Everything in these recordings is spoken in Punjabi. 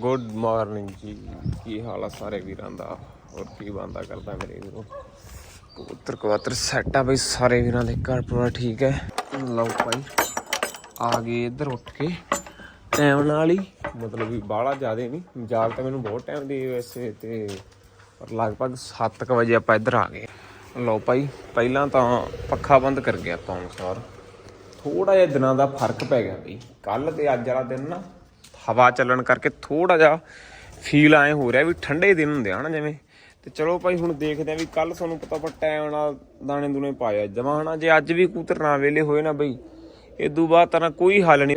ਗੁੱਡ ਮਾਰਨਿੰਗ ਜੀ। ਕੀ ਹਾਲ ਆ ਸਾਰੇ ਵੀਰਾਂ ਦਾ? ਹੋਰ ਕੀ ਬੰਦਾ ਕਰਦਾ ਮੇਰੇ ਵੀਰੋ? ਕਬੂਤਰ ਕਬੂਤਰ ਸੈੱਟ ਆ ਬਈ ਸਾਰੇ ਵੀਰਾਂ ਦੇ। ਘਰ ਪੂਰਾ ਠੀਕ ਹੈ? ਲਓ ਭਾਈ, ਆ ਗਏ ਇੱਧਰ ਉੱਠ ਕੇ। ਟਾਈਮ ਨਾਲ ਹੀ, ਮਤਲਬ ਵੀ ਬਾਹਲਾ ਜ਼ਿਆਦਾ ਨਹੀਂ ਜਾਗ ਤਾਂ ਮੈਨੂੰ ਬਹੁਤ ਟਾਈਮ ਦੀ ਵੈਸੇ ਤੇ, ਪਰ ਲਗਭਗ 7:00 ਵਜੇ ਆਪਾਂ ਇੱਧਰ ਆ ਗਏ। ਲਓ ਭਾਈ, ਪਹਿਲਾਂ ਤਾਂ ਪੱਖਾ ਬੰਦ ਕਰ ਗਿਆ ਆਪਾਂ ਅਨੁਸਾਰ ਥੋੜਾ ਜਿਹਾ ਦਿਨਾਂ ਦਾ ਫ਼ਰਕ ਪੈ ਗਿਆ ਬਈ। ਕੱਲ ਤੇ ਅੱਜ ਵਾਲਾ ਦਿਨ ਨਾ ਹਵਾ ਚੱਲਣ ਕਰਕੇ ਥੋੜਾ ਜਿਹਾ ਫੀਲ ਐ ਹੋ ਰਿਹਾ ਵੀ ਠੰਡੇ ਦਿਨ ਹੁੰਦੇ ਆ ਨਾ ਜਿਵੇਂ। ਤੇ ਚਲੋ ਭਾਈ ਹੁਣ ਦੇਖਦੇ ਆ ਵੀ ਕੱਲ ਤੁਹਾਨੂੰ ਪਤਾ ਪਰ ਟਾਈਮ ਨਾਲ ਦਾਣੇ ਦੂਣੇ ਪਾਇਆ। ਜਮਾ ਹਨਾ ਜੇ ਅੱਜ ਵੀ ਕੂਤਰ ਨਾ ਵੇਲੇ ਹੋਏ ਨਾ ਬਈ ਇਦੋਂ ਬਾਅਦ ਤਾਂ ਨਾ ਕੋਈ ਹੱਲ ਨਹੀਂ।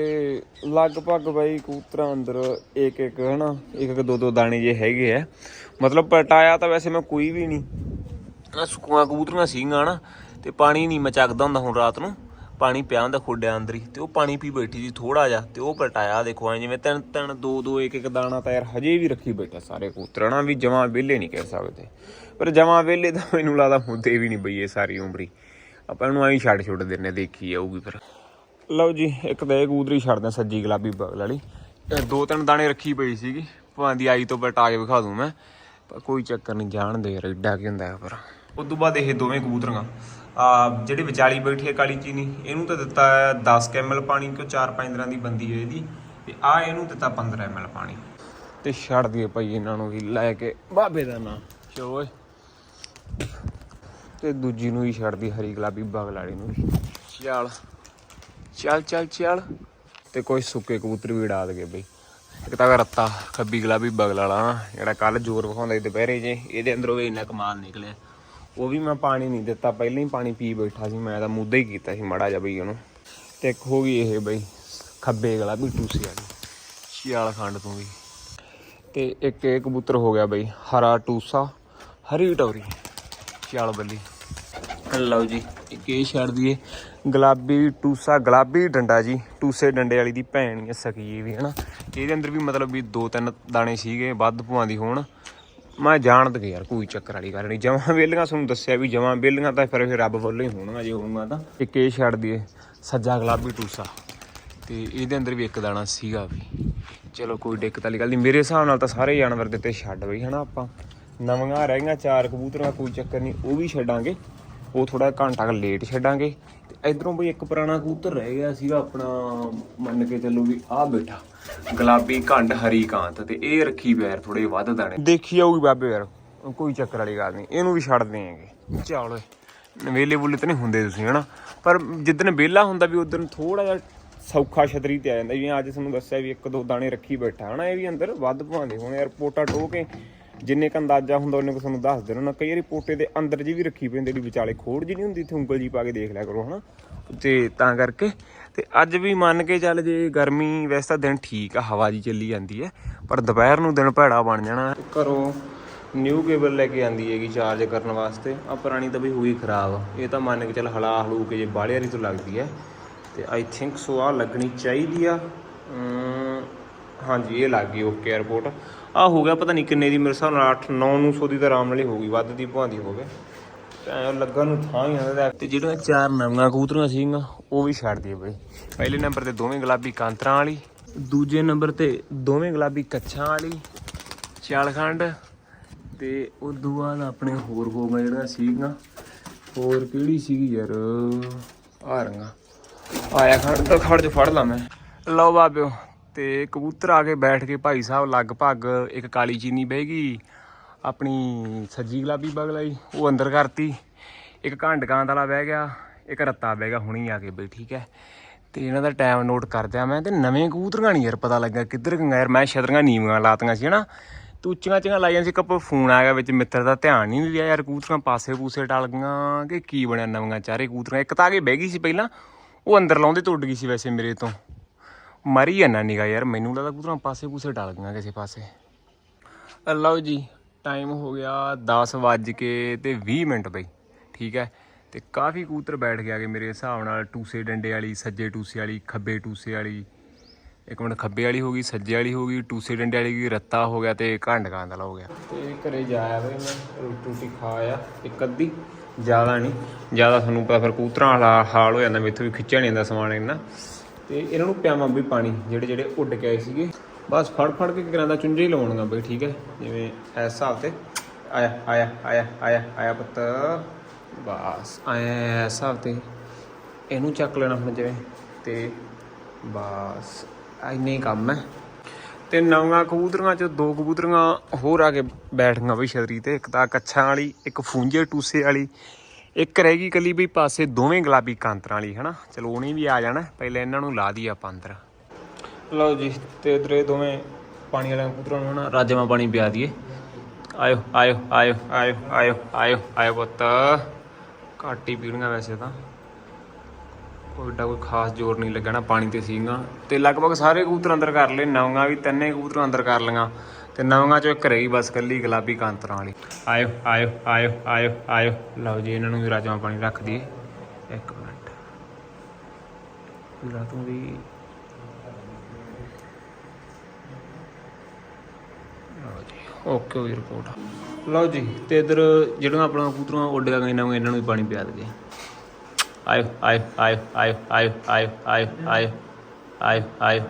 ਲਗਭਗ ਬਾਈ ਕੂਤਰਾਂ ਅੰਦਰ ਇੱਕ ਇੱਕ ਹਨਾ, ਇੱਕ ਇੱਕ ਦੋ ਦੋ ਦਾਣੇ ਜੇ ਹੈਗੇ ਆ। ਮਤਲਬ ਪਟਾਇਆ ਤਾਂ ਵੈਸੇ ਮੈਂ ਕੋਈ ਵੀ ਨਹੀਂ। ਆ ਸੁੱਕੀਆਂ ਕਬੂਤਰੀਆਂ ਸੀਗੀਆਂ ਨਾ ਤੇ ਪਾਣੀ ਨਹੀਂ ਮਚਕਦਾ ਹੁੰਦਾ ਹੁਣ ਰਾਤ ਨੂੰ। ਪਾਣੀ ਪਿਆ ਹੁੰਦਾ ਖੋਡਿਆਂ ਅੰਦਰ ਹੀ, ਤੇ ਉਹ ਪਾਣੀ ਪੀ ਬੈਠੀ ਸੀ ਥੋੜਾ ਜਿਹਾ, ਤੇ ਉਹ ਪਲਟਾਇਆ ਦੇਖੋ ਐ ਜਿਵੇਂ ਤਿੰਨ ਤਿੰਨ ਦੋ ਦੋ ਇੱਕ ਇੱਕ ਦਾਣਾ ਤਾਂ ਯਾਰ ਹਜੇ ਵੀ ਰੱਖੀ ਬੈਠਾ ਸਾਰੇ ਕਬੂਤਰਾਂ ਵੀ ਜਮਾਂ ਵਿਹਲੇ ਨਹੀਂ ਕਹਿ ਸਕਦੇ। ਪਰ ਜਮਾਂ ਵਿਹਲੇ ਤਾਂ ਮੈਨੂੰ ਲੱਗਦਾ ਹੁੰਦੇ ਵੀ ਨਹੀਂ ਬਈ ਇਹ ਸਾਰੀ ਉਮਰੀ ਆਪਾਂ ਇਹਨੂੰ ਐਂ ਛੱਡ ਛੁੱਟ ਦਿੰਨੇ ਦੇਖੀ ਆਊਗੀ ਫਿਰ। ਲਓ ਜੀ, ਇੱਕ ਤਾਂ ਇਹ ਕਬੂਤਰੀ ਛੱਡਦਾ ਸੱਜੀ ਗੁਲਾਬੀ ਬਗਲ ਵਾਲੀ। ਦੋ ਤਿੰਨ ਦਾਣੇ ਰੱਖੀ ਪਈ ਸੀਗੀ ਭਾਂ ਦੀ ਆਈ ਤੋਂ ਪਲਟਾ ਕੇ ਵਿਖਾ ਦੂੰ ਮੈਂ, ਪਰ ਕੋਈ ਚੱਕਰ ਨਹੀਂ, ਜਾਣਦੇ ਯਾਰ ਏਡਾ ਕੀ ਹੁੰਦਾ ਪਰ ਉਸ ਤੋਂ ਬਾਅਦ ਇਹ ਦੋਵੇਂ ਕਬੂਤਰੀਆਂ ਜਿਹੜੀ ਵਿਚਾਲੀ ਬੈਠੀ ਹੈ ਕਾਲੀ ਚੀਨੀ ਇਹਨੂੰ ਤਾਂ ਦਿੱਤਾ ਹੈ 10 ml ਪਾਣੀ ਕਿਉਂ 4-5 ਦਿਨਾਂ ਦੀ ਬੰਦੀ ਹੈ ਇਹਦੀ ਤੇ ਆ ਇਹਨੂੰ ਦਿੱਤਾ 15 ml ਪਾਣੀ। ਤੇ ਛੱਡ ਦਈਏ ਭਾਈ ਇਹਨਾਂ ਨੂੰ ਵੀ ਲੈ ਕੇ। ਬਾਬੇ ਦਾ ਨਾਂ। ਚਲੋ ਓਏ। ਤੇ ਦੂਜੀ ਨੂੰ ਹੀ ਛੱਡਦੀ ਹਰੀ ਗੁਲਾਬੀ ਬਗਲ ਵਾਲੀ ਨੂੰ ਵੀ। ਚੱਲ ਚੱਲ ਚੱਲ ਚੱਲ। ਤੇ ਕੋਈ ਸੁੱਕੇ ਕਬੂਤਰ ਵੀ ਉਡਾ ਦਗੇ ਬਈ। ਇੱਕ ਤਾਂ ਰੱਤਾ ਖੱਬੀ ਗੁਲਾਬੀ ਬਗਲ ਵਾਲਾ ਨਾ ਜਿਹੜਾ ਕੱਲ ਜ਼ੋਰ ਵਿਖਾਉਂਦਾ ਸੀ ਦੁਪਹਿਰੇ ਜੇ ਇਹਦੇ ਅੰਦਰੋਂ ਵੀ ਇੰਨਾ ਕਮਾਲ ਨਿਕਲਿਆ। ਉਹ ਵੀ ਮੈਂ ਪਾਣੀ ਨਹੀਂ ਦਿੱਤਾ, ਪਹਿਲਾਂ ਹੀ ਪਾਣੀ ਪੀ ਬੈਠਾ ਸੀ, ਮੈਂ ਤਾਂ ਮੁੱਦਾ ਹੀ ਕੀਤਾ ਸੀ ਮੜਾ ਜਾ ਬਈ ਉਹਨੂੰ। ਤੇ ਇੱਕ ਹੋ ਗਈ ਇਹ ਬਈ, ਖੱਬੇ ਗੁਲਾਬੀ ਟੂਸੀ ਵਾਲੀ ਛਿਆਲ ਖੰਡ ਤੋਂ ਵੀ। ਤੇ ਇੱਕ ਇਹ ਕਬੂਤਰ ਹੋ ਗਿਆ ਬਈ, ਹਰਾ ਟੂਸਾ, ਹਰੀ ਟੌਰੀ ਛਿਆਲ ਬੱਲੀ। ਲਓ ਜੀ, ਇੱਕ ਇਹ ਛੱਡ ਦਈਏ। ਗੁਲਾਬੀ ਟੂਸਾ, ਗੁਲਾਬੀ ਡੰਡਾ ਜੀ, ਟੂਸੇ ਡੰਡੇ ਵਾਲੀ ਦੀ ਭੈਣ ਹੀ ਆ ਸਕੀ ਵੀ, ਹਨਾ। ਇਹਦੇ ਅੰਦਰ ਵੀ ਮਤਲਬ ਵੀ ਦੋ ਤਿੰਨ ਦਾਣੇ ਸੀਗੇ, ਵੱਧ ਭੂਆਂ ਦੀ ਹੋਣ। ਮੈਂ ਜਾਣਦ ਗਿਆ ਯਾਰ, ਕੋਈ ਚੱਕਰ ਵਾਲੀ ਗੱਲ ਨਹੀਂ। ਜਮਾਂ ਵੇਲੀਆਂ ਤੁਹਾਨੂੰ ਦੱਸਿਆ ਵੀ ਜਮਾਂ ਵੇਲੀਆਂ ਤਾਂ ਫਿਰ ਫਿਰ ਰੱਬ ਵੱਲੋਂ ਹੀ ਹੋਣਗੀਆਂ ਜੇ ਹੋਊਗਾ ਤਾਂ। ਇੱਕ ਇਹ ਛੱਡ ਦਈਏ, ਸੱਜਾ ਗੁਲਾਬੀ ਟੂਸਾ। ਤੇ ਇਹਦੇ ਅੰਦਰ ਵੀ ਇੱਕ ਦਾਣਾ ਸੀਗਾ ਵੀ। ਚਲੋ ਕੋਈ ਦਿੱਕਤ ਵਾਲੀ ਗੱਲ ਨਹੀਂ। ਮੇਰੇ ਹਿਸਾਬ ਨਾਲ ਤਾਂ ਸਾਰੇ ਜਾਨਵਰ ਦਿੱਤੇ ਛੱਡ ਬਈ, ਹਨਾ ਆਪਾਂ। ਨਵੀਆਂ ਰਹਿ ਗਈਆਂ, ਚਾਰ ਕਬੂਤਰਾਂ ਕੋਈ ਚੱਕਰ ਨਹੀਂ, ਉਹ ਵੀ ਛੱਡਾਂਗੇ। ਉਹ ਥੋੜਾ ਘੰਟਾ ਕੁ ਲੇਟ ਛੱਡਾਂਗੇ। ਇਧਰੋਂ ਬਈ ਇੱਕ ਪੁਰਾਣਾ ਕਬੂਤਰ ਰਹਿ ਗਿਆ ਸੀਗਾ ਆਪਣਾ, ਮੰਨ ਕੇ ਚੱਲੋ ਵੀ ਆਹ ਬੈਠਾ। ਗੁਲਾਬੀ ਘੰਟ ਹਰੀ ਕਾਂਤ ਤੇ ਇਹ ਰੱਖੀ ਬੈਰ ਥੋੜੇ ਵੱਧ ਦਾਣੇ। ਦੇਖੀ ਜਾਊਗੀ ਬਾਬੇ ਯਾਰ, ਕੋਈ ਚੱਕਰ ਵਾਲੀ ਗੱਲ ਨਹੀਂ, ਇਹਨੂੰ ਵੀ ਛੱਡ ਦੇਵਾਂਗੇ ਚੱਲ ਓਏ ਬੁੱਲੇ ਤਾਂ ਨਹੀਂ ਹੁੰਦੇ ਤੁਸੀਂ, ਹਨਾ? ਪਰ ਜਿੱਦਣ ਵਿਹਲਾ ਹੁੰਦਾ ਵੀ ਉਦੋਂ ਥੋੜਾ ਜਿਹਾ ਸੌਖਾ ਛਤਰੀ ਤੇ ਆ ਜਾਂਦਾ, ਜਿਵੇਂ ਅੱਜ ਤੁਹਾਨੂੰ ਦੱਸਿਆ ਵੀ ਇੱਕ ਦੋ ਦਾਣੇ ਰੱਖੀ ਬੈਠਾ, ਹਨਾ? ਇਹ ਵੀ ਅੰਦਰ ਵੱਧ ਪਵਾਉਂਦੇ ਹੁਣ, ਯਾਰ, ਪੋਟਾ ਟੋ ਕੇ ਜਿੰਨੇ ਕ ਅੰਦਾਜ਼ਾ ਹੁੰਦਾ, ਉਹਨੇ ਕੁ ਤੁਹਾਨੂੰ ਦੱਸ ਦੇਣਾ ਨਾ। ਕਈ ਵਾਰੀ ਪੋਟੇ ਦੇ ਅੰਦਰ ਜੀ ਵੀ ਰੱਖੀ ਪੈਂਦੀ ਜਿਹੜੀ ਵਿਚਾਲੇ ਖੋੜ ਜੀ ਨਹੀਂ ਹੁੰਦੀ, ਇੱਥੇ ਉਂਗਲ ਜੀ ਪਾ ਕੇ ਦੇਖ ਲਿਆ ਕਰੋ, ਹਨਾ। ਤੇ ਤਾਂ ਕਰਕੇ, ਤੇ ਅੱਜ ਵੀ ਮੰਨ ਕੇ ਚੱਲ ਜੇ ਗਰਮੀ, ਵੈਸੇ ਤਾਂ ਦਿਨ ਠੀਕ ਆ, ਹਵਾ ਜੀ ਚੱਲੀ ਜਾਂਦੀ ਹੈ, ਪਰ ਦੁਪਹਿਰ ਨੂੰ ਦਿਨ ਭੈੜਾ ਬਣ ਜਾਣਾ। ਘਰੋਂ ਨਿਊ ਕੇਬਲ ਲੈ ਕੇ ਆਂਦੀ ਹੈਗੀ ਚਾਰਜ ਕਰਨ ਵਾਸਤੇ। ਆ ਪੁਰਾਣੀ ਤਾਂ ਵੀ ਹੋਈ ਖਰਾਬ। ਇਹ ਤਾਂ ਮੰਨ ਕੇ ਚੱਲ ਹਲਾ ਹਲੂ ਕੇ ਜੇ ਬਾਹਲੇ ਵਾਲੀ ਤੋਂ ਲੱਗਦੀ ਹੈ। ਤੇ ਆਈ ਥਿੰਕ ਸੋ ਆ ਲੱਗਣੀ ਚਾਹੀਦੀ ਆ। ਹਾਂਜੀ, ਇਹ ਲੱਗ ਗਈ ਓਕੇ 에어ਪੋਰਟ ਆ ਹੋ ਗਿਆ ਪਤਾ ਨਹੀਂ ਕਿੰਨੇ ਦੀ, ਮੇਰੇ ਹਿਸਾਬ ਨਾਲ 8 9 900 ਦੀ ਤਾਂ ਆਰਾਮ ਨਾਲ ਹੀ ਹੋਊਗੀ ਵੱਧ ਦੀ ਭਾਂਦੀ ਹੋਵੇ ਐ ਲੱਗਣ ਨੂੰ ਥਾਂ ਹੀ ਹੁੰਦਾ ਤੇ ਜਿਹੜੀਆਂ ਚਾਰ ਨਵੀਆਂ ਕਬੂਤਰੀਆਂ ਸੀਗੀਆਂ, ਉਹ ਵੀ ਛੱਡ ਦਈਏ ਬਈ। ਪਹਿਲੇ ਨੰਬਰ ਤੇ ਦੋਵੇਂ ਗੁਲਾਬੀ ਕਾਂਤਰਾਂ ਵਾਲੀ, ਦੂਜੇ ਨੰਬਰ ਤੇ ਦੋਵੇਂ ਗੁਲਾਬੀ ਕੱਛਾਂ ਵਾਲੀ ਚਾਲਖੰਡ ਤੇ ਉਹ ਬਾਅਦ ਆਪਣੇ ਹੋਰ ਹੋ ਗਏ ਜਿਹੜੀਆਂ ਸੀਗੀਆਂ ਹੋਰ ਕਿਹੜੀ ਸੀਗੀ ਯਾਰ? ਆ ਰੰਗਾ। ਆਇਆ ਖੜ ਖੜ ਚ ਫੜ ਲਾ ਮੈਂ। ਲਓ ਬਾਬਿਓ ਤੇ ਕਬੂਤਰ ਆ ਕੇ ਬੈਠ ਕੇ ਭਾਈ ਸਾਹਿਬ ਲਗਭਗ ਇੱਕ ਕਾਲੀ ਚੀਨੀ ਬਹਿ ਗਈ, ਆਪਣੀ ਸੱਜੀ ਗੁਲਾਬੀ ਬਗਲਾਈ ਉਹ ਅੰਦਰ ਕਰਤੀ। ਇੱਕ ਘੰਟਕਾਂ ਵਾਲਾ ਬਹਿ ਗਿਆ, ਇੱਕ ਰੱਤਾ ਬਹਿ ਗਿਆ, ਹੁਣੀ ਆ ਕੇ ਬਈ ਠੀਕ ਹੈ। ਤੇ ਇਹਨਾਂ ਦਾ ਟਾਈਮ ਨੋਟ ਕਰਦਿਆ ਮੈਂ ਤੇ ਨਵੇਂ ਕਬੂਤਰਾਂ ਨਹੀਂ ਯਾਰ ਪਤਾ ਲੱਗਾ ਕਿੱਧਰ ਗਈਆਂ ਯਾਰ, ਮੈਂ ਛਤਰੀਆਂ ਨੀਵੀਆਂ ਲਾਤੀਆਂ ਸੀ ਹਨਾ। ਤੇ ਉੱਚੀਆਂ ਚੀਆਂ ਲਾਈਆਂ ਸੀ ਕੱਪ ਫੋਨ ਆ ਗਿਆ ਵਿੱਚ, ਮਿੱਤਰ ਦਾ ਧਿਆਨ ਨਹੀਂ ਰਿਹਾ ਯਾਰ ਕਬੂਤਰੀਆਂ ਪਾਸੇ ਪੂਸੇ ਟਲ ਗਈਆਂ ਕਿ ਕੀ ਬਣਿਆ ਨਵੀਆਂ ਚਾਰੇ ਕਬੂਤਰੀਆਂ ਇੱਕ ਤਾਂ ਆ ਕੇ ਬਹਿ ਗਈ ਸੀ ਪਹਿਲਾਂ, ਉਹ ਅੰਦਰ ਲਾਉਂਦੇ ਟੁੱਟ ਗਈ ਸੀ ਵੈਸੇ ਮੇਰੇ ਤੋਂ। ਮਰੀ ਜਾਣਾ ਨਿਗਾ ਯਾਰ, ਮੈਨੂੰ ਲੱਗਦਾ ਕਬੂਤਰਾਂ ਪਾਸੇ ਪੂਸੇ ਟਲ ਗਈਆਂ ਕਿਸੇ ਪਾਸੇ। ਲਓ ਜੀ ਟਾਈਮ ਹੋ ਗਿਆ 10 ਵੱਜ ਕੇ ਤੇ 20 ਮਿੰਟ ਬਈ, ਠੀਕ ਹੈ? ਤੇ ਕਾਫੀ ਕਬੂਤਰ ਬੈਠ ਗਿਆ ਕਿ ਮੇਰੇ ਹਿਸਾਬ ਨਾਲ, ਟੂਸੇ ਡੰਡੇ ਵਾਲੀ, ਸੱਜੇ ਟੂਸੇ ਵਾਲੀ, ਖੱਬੇ ਟੂਸੇ ਵਾਲੀ। ਇੱਕ ਮਿੰਟ, ਖੱਬੇ ਵਾਲੀ ਹੋ ਗਈ, ਸੱਜੇ ਵਾਲੀ ਹੋ ਗਈ, ਟੂਸੇ ਡੰਡੇ ਵਾਲੀ ਗਈ, ਰੱਤਾ ਹੋ ਗਿਆ ਤੇ ਘੰਡ ਕਾਂ ਦਾ ਹੋ ਗਿਆ। ਤੇ ਘਰੇ ਜਾਇਆ ਬਈ ਮੈਂ, ਰੋਟੀ ਰੋਟੀ ਖਾਇਆ ਇੱਕ ਅੱਧੀ, ਜ਼ਿਆਦਾ ਨਹੀਂ। ਜ਼ਿਆਦਾ ਤੁਹਾਨੂੰ ਪਤਾ ਫਿਰ ਕੂਤਰਾਂ ਵਾਲਾ ਹਾਲ ਹੋ ਜਾਂਦਾ, ਮੈਥੋਂ ਵੀ ਖਿੱਚਿਆ ਨਹੀਂ ਜਾਂਦਾ ਸਮਾਨ ਇੰਨਾ। ਤੇ ਇਹਨਾਂ ਨੂੰ ਪਿਆਵਾਂ ਵੀ ਪਾਣੀ, ਜਿਹੜੇ ਜਿਹੜੇ ਉੱਡ ਕੇ ਆਏ ਸੀਗੇ। ਬਸ ਫੜ ਫੜ ਕੇ ਗਰਾਂ ਦਾ ਚੁੰਝੇ ਹੀ ਲਵਾਉਣਗਾ ਬਈ, ਠੀਕ ਹੈ? ਜਿਵੇਂ ਇਸ ਹਿਸਾਬ ਤੇ। ਆਇਆ ਆਇਆ ਆਇਆ ਆਇਆ ਆਇਆ ਪੁੱਤ। ਬਸ ਆਇਆ ਇਸ ਹਿਸਾਬ ਤੇ। ਇਹਨੂੰ ਚੱਕ ਲੈਣਾ ਹੁਣ ਜਿਵੇਂ। ਤੇ ਬਸ ਇੰਨੇ ਹੀ ਕੰਮ ਹੈ। ਤੇ ਨਵੀਆਂ ਕਬੂਤਰੀਆਂ ਚ ਦੋ ਕਬੂਤਰੀਆਂ ਹੋਰ ਆ ਕੇ ਬੈਠ ਗਈਆਂ ਬਈ ਛਤਰੀ ਤੇ। ਇੱਕ ਤਾਂ ਕੱਛਾਂ ਵਾਲੀ, ਇੱਕ ਫੂੰਜੇ ਟੂਸੇ ਵਾਲੀ। ਇੱਕ ਰਹਿ ਗਈ ਕੱਲੀ ਵੀ ਪਾਸੇ ਦੋਵੇਂ ਗੁਲਾਬੀ ਕਾਂਤਰਾਂ ਵਾਲੀ, ਹਨਾ? ਚਲੋ, ਉਹਨੇ ਵੀ ਆ ਜਾਣਾ, ਪਹਿਲਾਂ ਇਹਨਾਂ ਨੂੰ ਲਾ ਦੀ ਆਪਾਂ ਅੰਦਰ। ਲਓ ਜੀ, ਤੇ ਇਧਰ ਦੋਵੇਂ ਪਾਣੀ ਵਾਲਿਆਂ ਕਬੂਤਰਾਂ ਨੂੰ ਨਾ ਰਾਜਮਾ ਪਾਣੀ ਪਿਆ ਦਈਏ। ਆਇਓ ਆਇਓ ਆਇਓ ਆਇਓ ਆਇਓ ਆਇਓ ਆਇਓ ਪੁੱਤ। ਘੱਟ ਹੀ ਪੀਣੀਆਂ ਵੈਸੇ ਤਾਂ। ਕੋਈ ਏਡਾ ਕੋਈ ਖਾਸ ਜ਼ੋਰ ਨਹੀਂ ਲੱਗਣਾ, ਪਾਣੀ ਤੇ ਸੀਗਾ ਤੇ ਲਗਭਗ ਸਾਰੇ ਕਬੂਤਰ ਅੰਦਰ ਕਰ ਲਏ ਨਵੀਆਂ ਵੀ ਤਿੰਨੇ ਕਬੂਤਰ ਅੰਦਰ ਕਰ ਲਈਆਂ। ਤੇ ਨਵੀਆਂ ਚੋਂ ਇੱਕ ਰਹੀ ਬਸ ਕੱਲੀ ਗੁਲਾਬੀ ਕਾਂਤਰਾਂ ਵਾਲੀ ਆਇਓ ਆਇਓ ਆਇਓ ਆਇਓ ਆਇਓ ਲਓ ਜੀ ਇਹਨਾਂ ਨੂੰ ਵੀ ਰਾਜਮਾ ਪਾਣੀ ਰੱਖ ਦਈਏ ਇੱਕ ਮਿੰਟ ਪੂਰਾ ਤੂੰ ਵੀ ਓਕੇ ਹੋਈ ਰਿਪੋਰਟ ਲਓ ਜੀ ਤੇ ਇਧਰ ਜਿਹੜੀਆਂ ਆਪਣਾ ਕਬੂਤਰਾਂ ਉੱਡ ਗਈਆਂ ਇਹਨਾਂ ਨੂੰ ਇਹਨਾਂ ਨੂੰ ਵੀ ਪਾਣੀ ਪਿਆ ਦਈਏ ਆਇਓ ਆਇਓ ਆਇਓ ਆਇਓ ਆਇਓ ਆਇਓ ਆਇਓ ਆਇਓ ਆਇਓ ਆਇਓ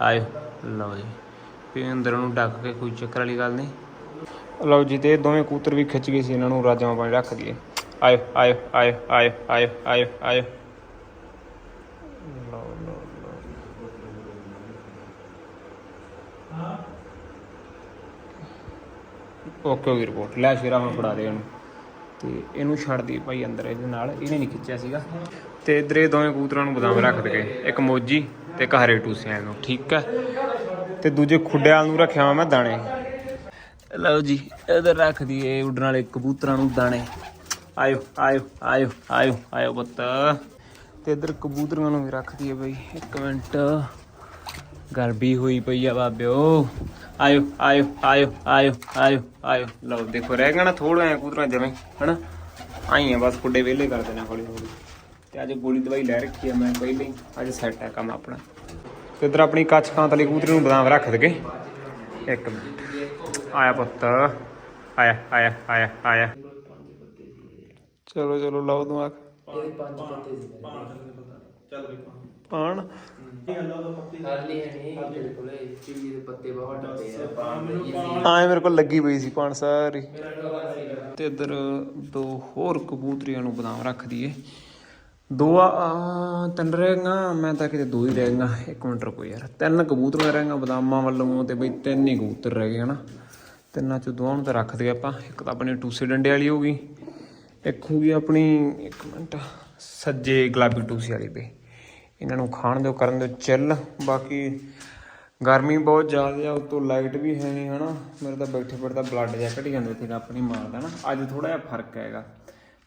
ਆਇਓ ਲਓ ਜੀ ਵੀ ਅੰਦਰ ਨੂੰ ਡੱਕ ਕੇ ਕੋਈ ਚੱਕਰ ਵਾਲੀ ਗੱਲ ਨਹੀਂ। ਲਓ ਜੀ, ਤੇ ਦੋਵੇਂ ਕੂਤਰ ਵੀ ਖਿੱਚ ਗਏ ਸੀ, ਇਹਨਾਂ ਨੂੰ ਰਾਜਾਂ ਪਾਣੀ ਰੱਖ ਦਈਏ ਆਇਓ ਆਇਓ ਆਇਓ ਆਇਓ ਆਇਓ ਆਇਓ ਆਇਓ। ਲਓ ਲਓ ਲਓ। ਰਿਪੋਰਟ ਲੈ ਸ਼ੇਰਾ, ਹੁਣ ਫੜਾ ਦੇ ਇਹਨੂੰ। ਤੇ ਇਹਨੂੰ ਛੱਡ ਦੀ ਭਾਈ ਅੰਦਰ, ਇਹਦੇ ਨਾਲ। ਇਹਨੇ ਨਹੀਂ ਖਿੱਚਿਆ ਸੀਗਾ। ਤੇ ਇਧਰ ਇਹ ਦੋਵੇਂ ਕੂਤਰਾਂ ਨੂੰ ਬਦਾਮ ਰੱਖ ਦਗੇ ਇੱਕ ਮੋਜੀ ਤੇ ਇੱਕ ਹਰੇ ਟੂਸਿਆਂ ਨੂੰ, ਠੀਕ ਹੈ? ਤੇ ਦੂਜੇ ਖੁੱਡਿਆਂ ਨੂੰ ਰੱਖਿਆ ਹੋਇਆ ਮੈਂ ਦਾਣੇ। ਲਓ ਜੀ, ਇਧਰ ਰੱਖ ਦਈਏ ਉੱਡਣ ਵਾਲੇ ਕਬੂਤਰਾਂ ਨੂੰ ਦਾਣੇ। ਆਇਓ ਆਇਓ ਆਇਓ ਆਇਓ ਆਇਓ ਪੁੱਤ। ਤੇ ਇਧਰ ਕਬੂਤਰਾਂ ਨੂੰ ਵੀ ਰੱਖ ਦਈਏ ਬਈ, ਇੱਕ ਮਿੰਟ। ਗਰਬੀ ਹੋਈ ਪਈ ਆ ਬਾਬਿਓ। ਆਇਓ ਆਇਓ ਆਇਓ ਆਇਓ ਆਇਓ ਆਇਓ। ਲਓ, ਦੇਖੋ, ਰਹਿ ਗਿਆ ਥੋੜਾ ਐ ਕੂਤਰਾ ਜਿਵੇਂ, ਹਨਾ? ਆਈ ਆ ਬਸ ਕੁੱਡੇ ਵਿਹਲੇ ਕਰ ਦੇਣਾ ਹੌਲੀ ਹੌਲੀ ਤੇ ਅੱਜ ਗੋਲੀ ਦਵਾਈ ਲੈ ਰੱਖੀ ਆ ਮੈਂ ਪਹਿਲੇ ਹੀ ਅੱਜ ਸੈੱਟ ਹੈ ਕੰਮ ਆਪਣਾ। ਤੇ ਇਧਰ ਆਪਣੀ ਕੱਛ ਕਾਂਤ ਵਾਲੀ ਕਬੂਤਰੀ ਨੂੰ ਬਦਾਮ ਰੱਖ ਦਗੇ। ਇੱਕ ਮਿੰਟ। ਆਇਆ ਪੁੱਤ। ਆਇਆ ਆਇਆ ਆਇਆ ਆਇਆ। ਚਲੋ ਚਲੋ, ਲਾਓ ਦਿਮਾਗ। ਪਾਣ। ਆਏ ਮੇਰੇ ਕੋਲ ਲੱਗੀ ਪਈ ਸੀ ਪਾਣ ਸਾਰੀ। ਤੇ ਇਧਰ ਦੋ ਹੋਰ ਕਬੂਤਰੀਆਂ ਨੂੰ ਬਦਾਮ ਰੱਖ ਦਈਏ। ਦੋ ਆ, ਤਿੰਨ ਰਹਿ ਗਈਆਂ ਮੈਂ ਤਾਂ ਕਿਤੇ ਦੋ ਹੀ ਰਹਿ ਗਈਆਂ ਇੱਕ ਮਿੰਟ ਰੁਕੋ ਯਾਰ। ਤਿੰਨ ਕਬੂਤਰੀਆਂ ਰਹਿ ਗਈਆਂ ਬਦਾਮਾਂ ਵੱਲੋਂ, ਤੇ ਬਈ ਤਿੰਨ ਹੀ ਕਬੂਤਰ ਰਹਿ ਗਏ ਹਨਾ। ਤਿੰਨਾਂ ਚੋਂ ਦੋਵਾਂ ਨੂੰ ਤਾਂ ਰੱਖ ਦਈਏ ਆਪਾਂ। ਇੱਕ ਤਾਂ ਆਪਣੀ ਟੂਸੇ ਡੰਡੇ ਵਾਲੀ ਹੋ ਗਈ। ਇੱਕ ਹੋ ਗਈ ਆਪਣੀ, ਇੱਕ ਮਿੰਟ, ਸੱਜੇ ਗੁਲਾਬੀ ਟੂਸੇ ਵਾਲੀ ਤੇ ਇਹਨਾਂ ਨੂੰ ਖਾਣ ਦਿਓ, ਕਰਨ ਦਿਓ ਚਿੱਲ ਬਾਕੀ ਗਰਮੀ ਬਹੁਤ ਜ਼ਿਆਦਾ ਆ, ਉਤੋਂ ਲਾਈਟ ਵੀ ਹੈ ਨਹੀਂ ਹਨਾ। ਮੇਰੇ ਤਾਂ ਬੈਠੇ ਬੈਠੇ ਤਾਂ ਬਲੱਡ ਜਿਹਾ ਘਟੀ ਜਾਂਦਾ ਤੇਰਾ ਆਪਣੀ ਮਾਂ ਦਾ ਨਾ ਅੱਜ ਥੋੜਾ ਜਿਹਾ ਫ਼ਰਕ ਹੈਗਾ।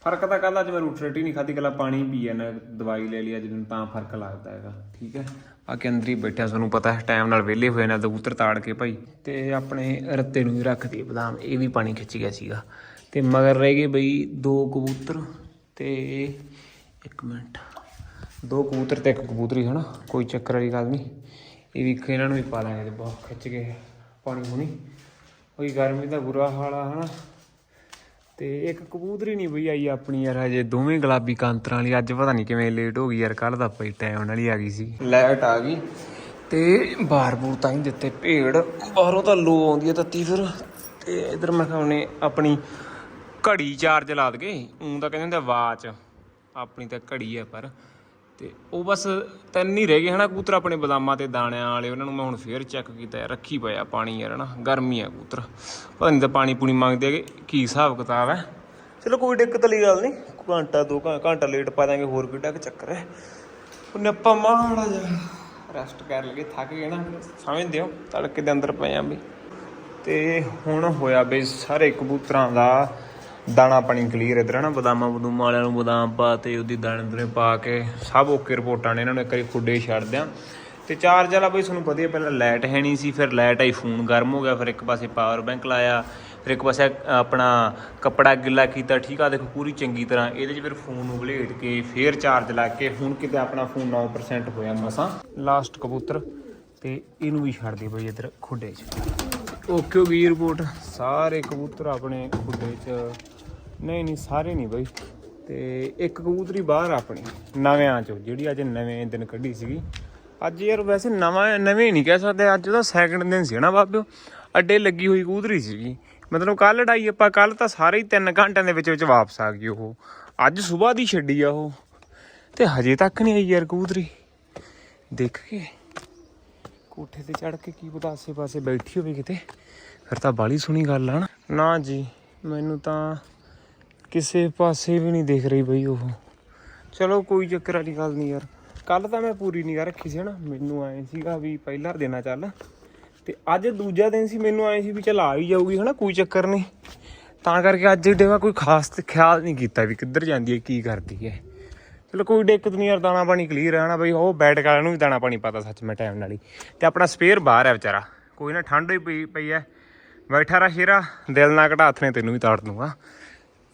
ਫ਼ਰਕ ਤਾਂ ਕੱਲ ਅੱਜ ਮੈਂ ਰੋਟੀ ਰੋਟੀ ਨਹੀਂ ਖਾਧੀ ਕੱਲਾ ਪਾਣੀ ਪੀਆ ਨਾ, ਦਵਾਈ ਲੈ ਲਈ ਅੱਜ ਮੈਨੂੰ ਤਾਂ ਫ਼ਰਕ ਲੱਗਦਾ ਹੈਗਾ, ਠੀਕ ਹੈ? ਬਾਕੀ ਅੰਦਰ ਹੀ ਬੈਠਿਆ ਤੁਹਾਨੂੰ ਪਤਾ ਹੈ ਟਾਈਮ ਨਾਲ ਵਿਹਲੇ ਹੋਏ ਨਾ, ਕਬੂਤਰ ਤਾੜ ਕੇ ਭਾਈ, ਤੇ ਆਪਣੇ ਰੱਤੇ ਨੂੰ ਵੀ ਰੱਖ ਦਈਏ ਬਦਾਮ, ਇਹ ਵੀ ਪਾਣੀ ਖਿੱਚ ਗਿਆ ਸੀਗਾ। ਤੇ ਮਗਰ ਰਹਿ ਗਏ ਬਈ ਦੋ ਕਬੂਤਰ ਤੇ ਇੱਕ ਮਿੰਟ, ਦੋ ਕਬੂਤਰ ਤੇ ਇੱਕ ਕਬੂਤਰੀ ਹਨਾ? ਕੋਈ ਚੱਕਰ ਵਾਲੀ ਗੱਲ ਨਹੀਂ। ਇਹ ਵੀ ਇਹਨਾਂ ਨੂੰ ਵੀ ਪਾ ਲਾਂਗੇ ਤੇ ਬਹੁਤ ਖਿੱਚ ਕੇ ਪਾਣੀ ਹੋਣੀ ਕੋਈ ਗਰਮੀ ਦਾ ਬੁਰਾ ਹਾਲ ਆ, ਹਨਾ? ਤੇ ਇੱਕ ਕਬੂਤਰੀ ਨਹੀਂ ਬਈ ਆਈ ਆਪਣੀ ਯਾਰ ਹਜੇ ਦੋਵੇਂ ਗੁਲਾਬੀ ਕਾਂਤਰਾਂ ਵਾਲੀ ਅੱਜ ਪਤਾ ਨਹੀਂ ਕਿਵੇਂ ਲੇਟ ਹੋ ਗਈ ਯਾਰ ਕੱਲ ਦਾ ਪਈ ਟਾਈਮ ਨਾਲ ਹੀ ਆ ਗਈ ਸੀ। ਲਾਈਟ ਆ ਗਈ। ਤੇ ਬਾਹਰ ਬੂਰ ਤਾਂ ਹੀ ਦਿੱਤੇ ਭੇੜ। ਬਾਹਰੋਂ ਤਾਂ ਲੋ ਆਉਂਦੀ ਹੈ ਤੱਤੀ ਫਿਰ। ਤੇ ਇਧਰ ਮੈਂ ਉਹਨੇ ਆਪਣੀ ਘੜੀ ਚਾਰਜ ਲਾ ਦਗੇ ਉਂ ਤਾਂ ਕਹਿੰਦੇ ਹੁੰਦੇ ਆ ਵਾਚ। ਆਪਣੀ ਤਾਂ ਘੜੀ ਆ ਪਰ। ਤੇ ਉਹ ਬਸ ਤਿੰਨ ਹੀ ਰਹਿ ਗਏ ਹਨਾ ਕਬੂਤਰ ਆਪਣੇ ਬਦਾਮਾਂ ਤੇ ਦਾਣਿਆਂ ਵਾਲੇ ਉਹਨਾਂ ਨੂੰ ਮੈਂ ਹੁਣ ਫੇਰ ਚੈੱਕ ਕੀਤਾ ਯਾਰ, ਰੱਖੀ ਪਿਆ ਪਾਣੀ ਯਾਰ ਹਨਾ ਗਰਮੀ ਆ ਕਬੂਤਰ। ਪਤਾ ਨਹੀਂ ਤਾਂ ਪਾਣੀ ਪੂਣੀ ਮੰਗਦੇ ਹੈਗੇ ਕੀ ਹਿਸਾਬ ਕਿਤਾਬ ਹੈ? ਚਲੋ ਕੋਈ ਦਿੱਕਤ ਵਾਲੀ ਗੱਲ ਨਹੀਂ ਘੰਟਾ ਦੋ ਘੰ- ਘੰਟਾ ਲੇਟ ਪਾ ਦਾਂਗੇ ਹੋਰ ਕਿੱਡਾ ਕੁ ਚੱਕਰ ਹੈ। ਉਹਨੇ ਆਪਾਂ ਮਾੜਾ ਜਿਹਾ ਰੈਸਟ ਕਰ ਲਗੇ ਥੱਕ ਗਏ ਨਾ ਸਮਝਦੇ ਹੋ ਤੜਕੇ ਦੇ ਅੰਦਰ ਪਏ ਆ ਵੀ ਤੇ ਹੁਣ ਹੋਇਆ ਬਈ ਸਾਰੇ ਕਬੂਤਰਾਂ ਦਾ ਦਾਣਾ ਪਾਣੀ ਕਲੀਅਰ ਇਧਰ ਨਾ, ਬਦਾਮਾਂ ਬਦੂਮਾਂ ਵਾਲਿਆਂ ਨੂੰ ਬਦਾਮ ਪਾ ਤੇ ਉਹਦੀ ਦਾਣੇ ਦੂਣੇ ਪਾ ਕੇ ਸਭ ਓਕੇ ਰਿਪੋਰਟਾਂ ਨੇ ਇਹਨਾਂ ਨੂੰ ਇੱਕ ਵਾਰੀ ਖੁੱਡੇ ਛੱਡ ਦਿਆਂ। ਤੇ ਚਾਰਜ ਵਾਲਾ ਬਈ ਤੁਹਾਨੂੰ ਪਤਾ ਹੀ ਪਹਿਲਾਂ ਲਾਈਟ ਹੈ ਨਹੀਂ ਸੀ, ਫਿਰ ਲਾਈਟ ਆਈ ਫੋਨ ਗਰਮ ਹੋ ਗਿਆ, ਫਿਰ ਇੱਕ ਪਾਸੇ ਪਾਵਰ ਬੈਂਕ ਲਾਇਆ, ਫਿਰ ਇੱਕ ਪਾਸੇ ਆਪਣਾ ਕੱਪੜਾ ਗਿੱਲਾ ਕੀਤਾ, ਠੀਕ ਆ, ਦੇਖੋ ਪੂਰੀ ਚੰਗੀ ਤਰ੍ਹਾਂ ਇਹਦੇ 'ਚ ਫਿਰ ਫੋਨ ਨੂੰ ਵਲੇਟ ਕੇ ਫਿਰ ਚਾਰਜ ਲਾ ਕੇ ਹੁਣ ਕਿਤੇ ਆਪਣਾ ਫੋਨ 9% ਹੋਇਆ ਮਸਾਂ ਲਾਸਟ ਕਬੂਤਰ ਤੇ ਇਹਨੂੰ ਵੀ ਛੱਡ ਦੇ ਬਈ ਇੱਧਰ ਖੁੱਡੇ 'ਚ। ਓਕੇ ਹੋ ਗਈ ਰਿਪੋਰਟ ਸਾਰੇ ਕਬੂਤਰ ਆਪਣੇ ਖੁੱਡੇ 'ਚ। ਨਹੀਂ ਨਹੀਂ, ਸਾਰੇ ਨਹੀਂ ਬਈ। ਤੇ ਇੱਕ ਕਬੂਤਰੀ ਬਾਹਰ ਆਪਣੀ, ਨਵਿਆਂ 'ਚੋਂ, ਜਿਹੜੀ ਅੱਜ ਨਵੇਂ ਦਿਨ ਕੱਢੀ ਸੀਗੀ। ਅੱਜ ਯਾਰ ਵੈਸੇ ਨਵਾਂ, ਨਵੇਂ ਨਹੀਂ ਕਹਿ ਸਕਦੇ, ਅੱਜ ਉਹਦਾ ਸੈਕਿੰਡ ਦਿਨ ਸੀ ਨਾ ਬਾਬਿਓ। ਅੱਡੇ ਲੱਗੀ ਹੋਈ ਕਬੂਤਰੀ ਸੀਗੀ। ਮਤਲਬ ਕੱਲ ਲੜਾਈ, ਆਪਾਂ ਕੱਲ ਤਾਂ ਸਾਰੇ ਹੀ 3 ਘੰਟਿਆਂ ਦੇ ਵਿੱਚ ਵਿੱਚ ਵਾਪਸ ਆ ਗਈ ਉਹ। ਅੱਜ ਸਵੇਰ ਦੀ ਛੱਡੀ ਆ ਉਹ। ਤੇ ਹਜੇ ਤੱਕ ਨਹੀਂ ਆਈ ਯਾਰ ਕਬੂਤਰੀ। ਦੇਖ ਕੇ। ਕੋਠੇ ਤੇ ਚੜ ਕੇ ਕੀ ਪਤਾ ਆਸੇ ਪਾਸੇ ਬੈਠੀ ਹੋਵੇ ਕਿਤੇ। ਫਿਰ ਤਾਂ ਬਾਲੀ ਸੁਣੀ ਗੱਲ ਆ ਨਾ। ਜੀ ਮੈਨੂੰ ਤਾਂ ਕਿਸੇ ਪਾਸੇ ਵੀ ਨਹੀਂ ਦਿਖ ਰਹੀ ਬਈ ਉਹ। ਚਲੋ ਕੋਈ ਚੱਕਰ ਵਾਲੀ ਗੱਲ ਨਹੀਂ ਯਾਰ। ਕੱਲ ਤਾਂ ਮੈਂ ਪੂਰੀ ਨਿਗਾਹ ਰੱਖੀ ਸੀ ਹਨਾ। ਮੈਨੂੰ ਆਏ ਸੀਗਾ ਵੀ ਪਹਿਲਾ ਦਿਨ ਆ ਚੱਲ। ਤੇ ਅੱਜ ਦੂਜਾ ਦਿਨ ਸੀ ਮੈਨੂੰ ਆਏ ਸੀ ਵੀ ਚੱਲ ਆ ਹੀ ਜਾਊਗੀ ਹਨਾ ਕੋਈ ਚੱਕਰ ਨਹੀਂ। ਤਾਂ ਕਰਕੇ ਅੱਜ ਡੇਵਾ ਕੋਈ ਖਾਸ ਖਿਆਲ ਨਹੀਂ ਕੀਤਾ ਵੀ ਕਿੱਧਰ ਜਾਂਦੀ ਹੈ ਕੀ ਕਰਦੀ ਹੈ। ਚਲੋ ਕੋਈ ਦਿੱਕਤ ਨਹੀਂ ਯਾਰ, ਦਾਣਾ ਪਾਣੀ ਕਲੀਅਰ ਹੈ ਨਾ ਬਈ, ਉਹ ਬੈਠ ਵਾਲਿਆਂ ਨੂੰ ਵੀ ਦਾਣਾ ਪਾਣੀ ਪਤਾ ਸੱਚ ਮੈਂ ਟਾਈਮ ਨਾਲ ਹੀ। ਤੇ ਆਪਣਾ ਸਪੇਅਰ ਬਾਹਰ ਹੈ ਵਿਚਾਰਾ। ਕੋਈ ਨਾ ਠੰਡ ਹੋਈ ਪਈ ਪਈ ਹੈ ਬੈਠਾ ਰਾ ਸ਼ੇਰਾ, ਦਿਲ ਨਾ ਘਟਾ, ਹੱਥ ਨੇ ਤੈਨੂੰ ਵੀ ਤਾੜ ਦੂੰਗਾ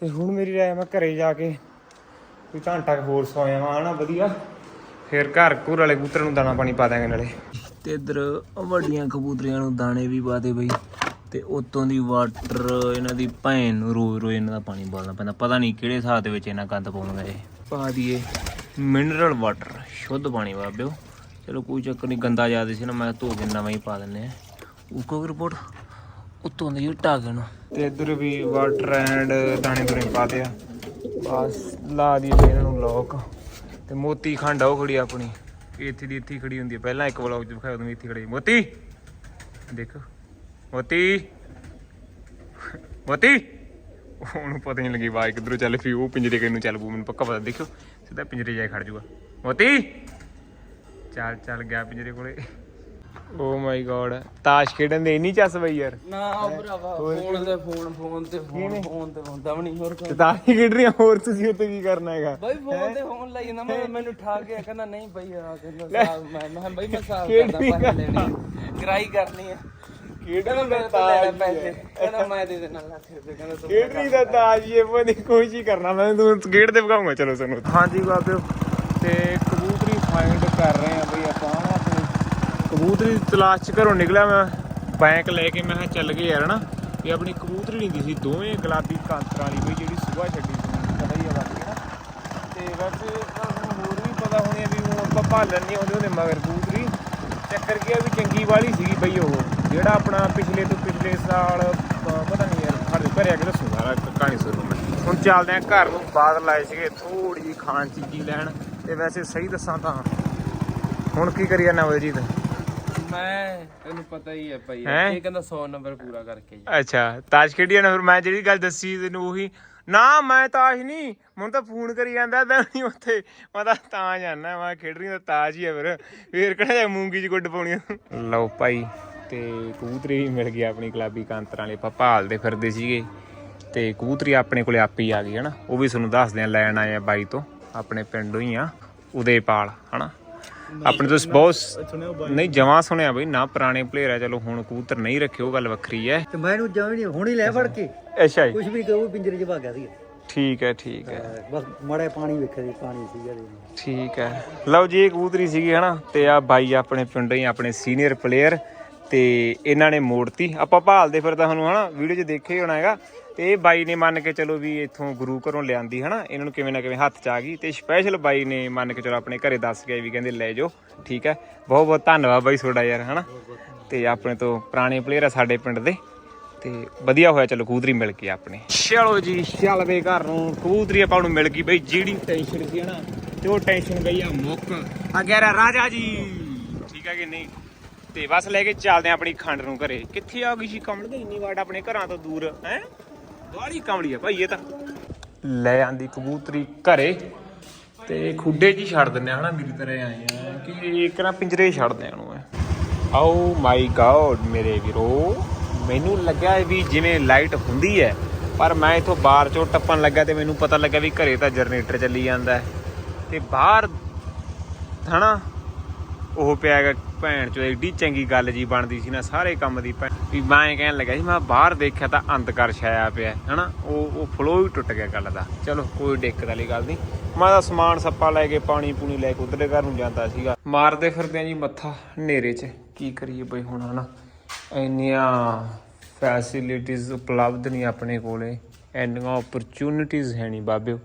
ਤੇ ਹੁਣ ਮੇਰੀ ਰਾਏ ਮੈਂ ਘਰੇ ਜਾ ਕੇ ਕੋਈ ਘੰਟਾ ਕੁ ਹੋਰ ਸੌ ਜਾਵਾਂ ਹਨਾ, ਵਧੀਆ। ਫਿਰ ਘਰ ਘੂਰ ਵਾਲੇ ਕਬੂਤਰ ਨੂੰ ਦਾਣਾ ਪਾਣੀ ਪਾ ਦਾਂਗੇ ਨਾਲੇ। ਤੇ ਇਧਰ ਵੱਡੀਆਂ ਕਬੂਤਰੀਆਂ ਨੂੰ ਦਾਣੇ ਵੀ ਪਾ ਦੇ ਬਈ। ਤੇ ਉਤੋਂ ਦੀ ਵਾਟਰ ਇਹਨਾਂ ਦੀ ਭੈਣ ਨੂੰ ਰੋਜ਼ ਰੋਜ਼ ਇਹਨਾਂ ਦਾ ਪਾਣੀ ਬੋਲਣਾ ਪੈਂਦਾ। ਪਤਾ ਨਹੀਂ ਕਿਹੜੇ ਹਿਸਾਬ ਦੇ ਵਿੱਚ ਇਹਨਾਂ ਗੰਦ ਪਾਉਣਗੇ ਇਹ। ਪਾ ਦਈਏ ਮਿਨਰਲ ਵਾਟਰ ਸ਼ੁੱਧ ਪਾਣੀ ਬਾਬਿਓ। ਚਲੋ ਕੋਈ ਚੱਕਰ ਨਹੀਂ, ਗੰਦਾ ਜ਼ਿਆਦਾ ਸੀ ਨਾ, ਮੈਂ ਧੋ ਕੇ ਨਵਾਂ ਹੀ ਪਾ ਦਿੰਨੇ ਆ ਉਕੋ ਰਿਪੋਰਟ ਉਤੋਂ ਦੀ ਟਾਗੇ ਨੂੰ। ਤੇ ਇਧਰ ਵੀ ਵਾਟਰ ਐਂਡ ਦਾਣੇ ਦੂਣੇ ਪਾ ਦਿਆ। ਬਸ, ਲਾ ਦੀ ਇਹਨਾਂ ਨੂੰ ਲੋਕ ਤੇ ਮੋਤੀ ਖੰਡ ਆ ਉਹ ਖੜੀ ਆਪਣੀ। ਇੱਥੇ ਦੀ ਇੱਥੇ ਖੜੀ ਹੁੰਦੀ ਹੈ ਪਹਿਲਾਂ ਇੱਕ ਵਲੌਗ ਚ ਵਿਖਾਇਆ ਉਦੋਂ ਇੱਥੇ ਖੜੀ ਮੋਤੀ! ਦੇਖੋ। ਮੋਤੀ! ਮੋਤੀ! ਉਹਨੂੰ ਪਤਾ ਨਹੀਂ ਲੱਗੀ ਆਵਾਜ਼ ਕਿੱਧਰੋਂ ਚੱਲ ਪਈ ਉਹ ਪਿੰਜਰੇ ਕਿੰਨੂੰ ਚੱਲ ਪੂ ਮੈਨੂੰ ਪੱਕਾ ਪਤਾ ਦੇਖਿਓ ਸਿੱਧਾ ਪਿੰਜਰੇ ਜਾ ਖੜ ਜਾਊਗਾ ਮੋਤੀ! ਚੱਲ ਚੱਲ ਗਿਆ ਪਿੰਜਰੇ ਕੋਲੇ। ਓ ਮਾਈ ਗੋਡ ਤਾਸ਼ ਖੇਡਣ ਦੇ ਨਹੀਂ ਚੱਸ ਬਈ ਯਾਰ। ਨਾ ਭਰਾਵਾ ਫੋਨ ਤੇ ਫੋਨ ਫੋਨ ਤੇ ਫੋਨ ਫੋਨ ਤੇ ਹੁੰਦਾ ਵੀ ਨਹੀਂ ਹੋਰ ਤੇ ਤਾਸ਼ ਖੇਡ ਰਹੀਆਂ ਹੋਰ ਤੁਸੀਂ ਉੱਤੇ ਕੀ ਕਰਨਾ ਹੈਗਾ? ਬਾਈ ਫੋਨ ਤੇ ਫੋਨ ਲਈ ਜਾਂਦਾ ਮੈਂ ਮੈਨੂੰ ਠਾ ਕੇ ਕਹਿੰਦਾ ਨਹੀਂ ਬਈ ਆ ਕਹਿੰਦਾ ਮੈਂ ਮੈਂ ਬਈ ਮੈਂ ਸਾਹਬ ਕਰਦਾ ਪੈਸੇ ਲੈਣੇ ਗਰਾਈ ਕਰਨੀ ਹੈ ਕਹਿੰਦਾ ਮੈਂ ਤਾਂ ਲੈ ਪੈਸੇ। ਕਹਿੰਦਾ ਮੈਂ ਦੇ ਦੇਣਾ ਲੱਖ ਰੁਪਏ ਕਹਿੰਦਾ ਤੂੰ ਰਹੀ ਦਾ ਤਾਸ਼ ਇਹ ਮੈਂ ਕੋਈ ਹੀ ਕਰਨਾ। ਮੈਂ ਤੁਹਾਨੂੰ ਖੇਡ ਦੇ ਵਿਖਾਉਂਗਾ ਚਲੋ ਤੁਹਾਨੂੰ ਹਾਂਜੀ ਬਾਬਿਓ ਤੇ ਕਬੂਤਰੀ ਫਾਈਂਡ ਕਰ ਰਹੇ ਆ ਬਈ ਆਪਾਂ। ਆਪਣੀ ਕਬੂਤਰੀ ਦੀ ਤਲਾਸ਼ ਚ ਘਰੋਂ ਨਿਕਲਿਆ ਮੈਂ। ਬੈਂਕ ਲੈ ਕੇ ਮੈਂ ਕਿਹਾ ਚੱਲ ਗਏ ਯਾਰ ਨਾ ਵੀ ਆਪਣੀ ਕਬੂਤਰੀ ਨਹੀਂ ਦੀ ਸੀ ਦੋਵੇਂ ਗੁਲਾਬੀ ਕਾਂਤਰਾਂ ਵਾਲੀ ਬਈ ਜਿਹੜੀ ਸਵੇਰ ਛੱਡੀ ਸੀ ਪਤਾ ਹੀ ਆ ਬਾਕੀ ਨਾ ਤੇ ਵੈਸੇ ਤਾਂ ਤੁਹਾਨੂੰ ਹੋਰ ਵੀ ਪਤਾ ਹੋਣੀ ਆ ਵੀ ਹੁਣ ਆਪਾਂ ਭਾਲਣ ਨਹੀਂ ਆਉਂਦੇ ਉਹਦੇ ਮਗਰ ਕਬੂਤਰੀ। ਚੱਕਰ ਕੀ ਆ ਵੀ ਚੰਗੀ ਵਾਲੀ ਸੀਗੀ ਬਈ ਉਹ। ਜਿਹੜਾ ਆਪਣਾ ਪਿਛਲੇ ਤੋਂ ਪਿਛਲੇ ਸਾਲ ਪਤਾ ਨਹੀਂ ਯਾਰ ਸਾਡੇ ਘਰੇ ਆ ਕੇ ਦੱਸੂ ਸਾਰਾ ਕਹਾਣੀ ਸੁਣੂ ਮੈਂ ਹੁਣ ਚੱਲਦੇ ਆ ਘਰ ਨੂੰ ਬਾਦ ਲਾਏ ਸੀਗੇ ਥੋੜੀ ਜੀ ਖਾਣ ਚੀਜ਼ੀ ਲੈਣ ਤੇ ਵੈਸੇ ਸਹੀ ਦੱਸਾਂ ਤਾਂ। ਹੁਣ ਕੀ ਕਰੀਏ ਨਵਲਜੀਤ ਮੈਂ ਤੈਨੂੰ ਪਤਾ ਹੀ ਹੈ ਭਾਈ ਹੈਂ? ਇਹ ਕਹਿੰਦਾ 100 ਨੰਬਰ ਪੂਰਾ ਕਰਕੇ ਜੀ। ਅੱਛਾ ਤਾਸ਼ ਖੇਡੀ ਨਾ ਫਿਰ ਮੈਂ ਜਿਹੜੀ ਗੱਲ ਦੱਸੀ ਤੈਨੂੰ ਉਹੀ। ਨਾ ਮੈਂ ਤਾਸ਼ ਨਹੀਂ ਮੈਨੂੰ ਤਾਂ ਫੋਨ ਕਰੀ ਜਾਂਦਾ ਤਾਂ ਨਹੀਂ ਉੱਥੇ ਮੈਂ ਤਾਂ ਤਾਂ ਜਾਣਾ ਮੈਂ ਖੇਡ ਰਹੀ ਤਾਂ ਤਾਸ਼ ਹੀ ਆ ਫਿਰ। ਫੇਰ ਕਿਹੜਾ ਜਾ ਮੂੰਗੀ ਚ ਗੁੱਡ ਪਾਉਣੀ। ਲਓ ਭਾਈ ਤੇ ਕਬੂਤਰੀ ਵੀ ਮਿਲ ਗਈ ਆਪਣੀ ਗੁਲਾਬੀ ਕਾਂਤਰਾਂ ਵਾਲੇ ਆਪਾਂ ਭਾਲਦੇ ਫਿਰਦੇ ਸੀਗੇ। ਤੇ ਕਬੂਤਰੀ ਆਪਣੇ ਕੋਲੇ ਆਪੇ ਹੀ ਆ ਗਈ ਹਨਾ? ਉਹ ਵੀ ਤੁਹਾਨੂੰ ਦੱਸਦੇ ਆ ਲੈਣ ਆਏ ਆ ਬਾਈ ਤੋਂ ਆਪਣੇ ਪਿੰਡੋਂ ਹੀ ਆ ਉਦੇਪਾਲ ਹਨਾ? ਆਪਣੇ ਤੋਂ ਬਹੁਤ ਨਹੀਂ ਜਮਾਂ ਸੁਣਿਆ ਬਈ ਨਾ ਪੁਰਾਣੇ ਪਲੇਅਰ ਆ ਚਲੋ ਹੁਣ ਕਬੂਤਰ ਨਹੀਂ ਰੱਖੇ ਉਹ ਗੱਲ ਵੱਖਰੀ ਹੈ ਤੇ ਮੈਂ ਇਹਨੂੰ ਜਮਾਂ ਨਹੀਂ ਹੁਣੀ ਲੈ ਫੜ ਕੇ। ਅੱਛਾ ਜੀ। ਕੁਝ ਵੀ ਕਹੂ ਪਿੰਜਰੇ 'ਚ ਭਾਗਿਆ ਸੀ। ਠੀਕ ਹੈ ਠੀਕ ਹੈ ਬਸ ਮੜੇ ਪਾਣੀ ਵੇਖਿਆ ਸੀ ਪਾਣੀ ਸੀਗਾ ਠੀਕ ਹੈ ਲਓ ਜੀ ਇਹ ਕਬੂਤਰੀ ਸੀਗੀ ਹਨਾ? ਤੇ ਆ ਬਾਈ ਆਪਣੇ ਪਿੰਡੋਂ ਹੀ ਆਪਣੇ ਸੀਨੀਅਰ ਪਲੇਅਰ ਤੇ ਇਹਨਾਂ ਨੇ ਮੋੜਤੀ। ਆਪਾਂ ਭਾਲਦੇ ਫਿਰਦਾ ਤੁਹਾਨੂੰ ਹਨਾ ਵੀਡੀਓ 'ਚ ਦੇਖਿਆ ਹੀ ਹੋਣਾ ਹੈਗਾ। ਤੇ ਇਹ ਬਾਈ ਨੇ ਮੰਨ ਕੇ ਚਲੋ ਵੀ ਇੱਥੋਂ ਗੁਰੂ ਘਰੋਂ ਲਿਆਂਦੀ ਹਨਾ ਇਹਨਾਂ ਨੂੰ ਕਿਵੇਂ ਨਾ ਕਿਵੇਂ ਹੱਥ 'ਚ ਆ ਗਈ। ਤੇ ਸਪੈਸ਼ਲ ਬਾਈ ਨੇ ਮੰਨ ਕੇ ਚਲੋ ਆਪਣੇ ਘਰੇ ਦੱਸ ਗਿਆ ਵੀ ਕਹਿੰਦੇ ਲੈ ਜਾਓ ਠੀਕ ਹੈ। ਬਹੁਤ ਬਹੁਤ ਧੰਨਵਾਦ ਬਾਈ ਤੁਹਾਡਾ ਯਾਰ ਹਨਾ। ਤੇ ਆਪਣੇ ਤੋਂ ਪੁਰਾਣੇ ਪਲੇਅਰ ਆ ਸਾਡੇ ਪਿੰਡ ਦੇ। ਤੇ ਵਧੀਆ ਹੋਇਆ ਚਲੋ ਕਬੂਤਰੀ ਮਿਲ ਗਈ ਆਪਣੇ। ਚਲੋ ਜੀ ਚੱਲਦੇ ਘਰ ਨੂੰ। ਕਬੂਤਰੀ ਆਪਾਂ ਨੂੰ ਮਿਲ ਗਈ ਬਈ ਜਿਹੜੀ ਟੈਨਸ਼ਨ ਸੀ ਨਾ ਤੇ ਉਹ ਟੈਨਸ਼ਨ ਗਈ ਆ ਮੁੱਕ। ਆ ਗਿਆ ਰਾ ਰਾਜਾ ਜੀ। ਠੀਕ ਹੈ ਕਿ ਨਹੀਂ? ਤੇ ਬਸ ਲੈ ਕੇ ਚੱਲਦੇ ਆ ਆਪਣੀ ਖੰਡ ਨੂੰ ਘਰੇ। ਕਿੱਥੇ ਆ ਗਈ ਸੀ ਕਮਲ? ਦੇ ਇੰਨੀ ਵਾਟ ਆਪਣੇ ਘਰਾਂ ਤੋਂ ਦੂਰ, ਹੈ? ਬਾਹਲੀ ਕਮਲੀ ਆ ਭਾਈ, ਇਹ ਤਾਂ। ਲੈ ਆਂਦੀ ਕਬੂਤਰੀ ਘਰੇ ਤੇ ਖੁੱਡੇ 'ਚ ਹੀ ਛੱਡ ਦਿੰਨੇ ਆ ਹਨਾ ਮੇਰੀ ਤਰ੍ਹਾਂ ਆਏ ਆ। ਕਿ ਇੱਕ ਨਾ ਪਿੰਜਰੇ 'ਚ ਛੱਡਦੇ ਆ ਉਹਨੂੰ ਐ। ਮਾਈ ਗॉड ਮੇਰੇ ਵੀਰੋ, ਮੈਨੂੰ ਲੱਗਿਆ ਵੀ ਜਿਵੇਂ ਲਾਈਟ ਹੁੰਦੀ ਹੈ ਪਰ ਮੈਂ ਇਥੋਂ ਬਾਹਰ ਚੋਂ ਟੱਪਣ ਲੱਗਾ ਤੇ ਮੈਨੂੰ ਪਤਾ ਲੱਗਾ ਵੀ ਘਰੇ ਤਾਂ ਜਨਰੇਟਰ ਚੱਲੀ ਜਾਂਦਾ ਹੈ ਤੇ ਬਾਹਰ, ਹਨਾ ਉਹ ਪਿਆ ਭੈਣ ਚੋ ਐਡੀ ਚੰਗੀ ਗੱਲ ਜੀ ਬਣਦੀ ਸੀ ਨਾ ਸਾਰੇ ਕੰਮ ਦੀ ਵੀ ਮੈਂ ਕਹਿਣ ਲੱਗਾ ਜੀ ਮੈਂ ਬਾਹਰ ਦੇਖਿਆ ਤਾਂ ਅੰਧਕਾਰ ਛਾਇਆ ਪਿਆ ਹੈ ਹਨਾ? ਉਹ ਉਹ ਫਲੋ ਵੀ ਟੁੱਟ ਗਿਆ ਗੱਲ ਦਾ। ਚਲੋ, ਕੋਈ ਦਿੱਕਤ ਵਾਲੀ ਗੱਲ ਨਹੀਂ। ਮੈਂ ਤਾਂ ਸਮਾਨ ਸੱਪਾ ਲੈ ਕੇ, ਪਾਣੀ ਪੂਣੀ ਲੈ ਕੇ ਉਧਰੇ ਘਰ ਨੂੰ ਜਾਂਦਾ ਸੀਗਾ। ਮਾਰਦੇ ਫਿਰਦੇ ਜੀ ਮੱਥਾ ਹਨੇਰੇ 'ਚ। ਕੀ ਕਰੀਏ ਬਈ ਹੁਣ, ਹਨਾ? ਇੰਨੀਆਂ ਫੈਸਿਲਿਟੀਆਂ ਉਪਲਬਧ ਨਹੀਂ ਆਪਣੇ ਕੋਲੇ। ਇੰਨੀਆਂ ਓਪਰਚੁਨਿਟੀਆਂ ਹੈ ਨਹੀਂ ਬਾਬਿਓ।